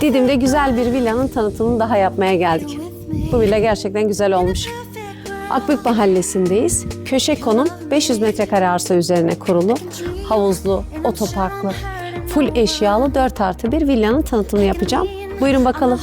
Didim'de güzel bir villanın tanıtımını daha yapmaya geldik. Bu villa gerçekten güzel olmuş. Akbük Mahallesi'ndeyiz. Köşe konum 500 metrekare arsa üzerine kurulu, havuzlu, otoparklı, full eşyalı 4 artı bir villanın tanıtımını yapacağım. Buyurun bakalım.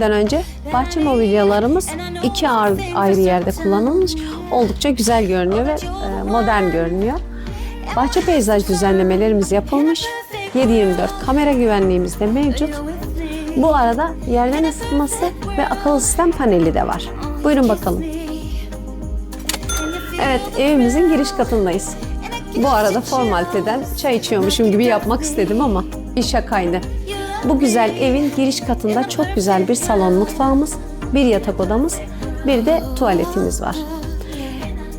Girmeden önce bahçe mobilyalarımız iki ayrı yerde kullanılmış. Oldukça güzel görünüyor ve e, modern görünüyor. Bahçe peyzaj düzenlemelerimiz yapılmış. 7-24 kamera güvenliğimiz de mevcut. Bu arada yerden ısıtması ve akıllı sistem paneli de var. Buyurun bakalım. Evet, evimizin giriş katındayız. Bu arada formaliteden çay içiyormuşum gibi yapmak istedim ama bir şakaydı. Bu güzel evin giriş katında çok güzel bir salon mutfağımız, bir yatak odamız, bir de tuvaletimiz var.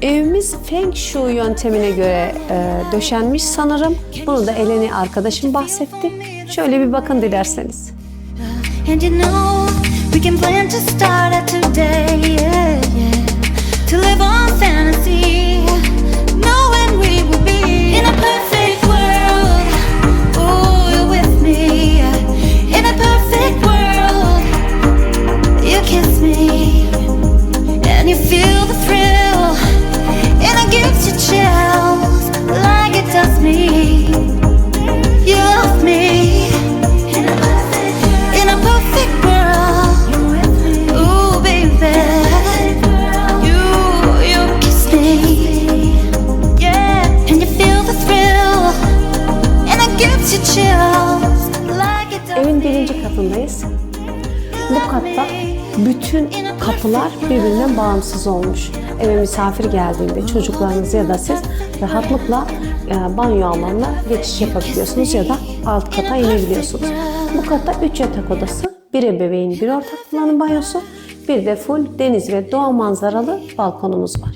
Evimiz Feng Shui yöntemine göre e, döşenmiş sanırım. Bunu da Eleni arkadaşım bahsetti. Şöyle bir bakın dilerseniz. And you know we can plan to start birinci katındayız. Bu katta bütün kapılar birbirinden bağımsız olmuş. Eve misafir geldiğinde çocuklarınız ya da siz rahatlıkla e, banyo alanına geçiş yapabiliyorsunuz ya da alt kata inebiliyorsunuz. Bu katta 3 yatak odası, bir ebeveyn, bir ortak kullanım banyosu, bir de full deniz ve doğa manzaralı balkonumuz var.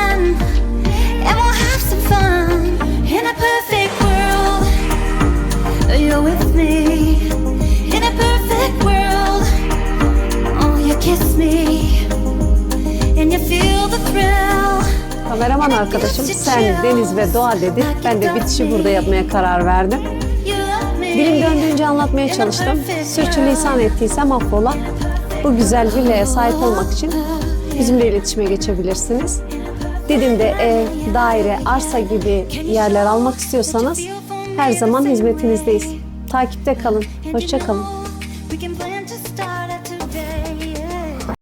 Kameraman arkadaşım sen deniz ve doğa dedi. Ben de bitişi burada yapmaya karar verdim. Dilim döndüğünce anlatmaya çalıştım. Sürçülisan ettiysem affola. Bu güzel villaya sahip olmak için bizimle iletişime geçebilirsiniz. Didim'de ev, daire, arsa gibi yerler almak istiyorsanız her zaman hizmetinizdeyiz. Takipte kalın. Hoşça kalın.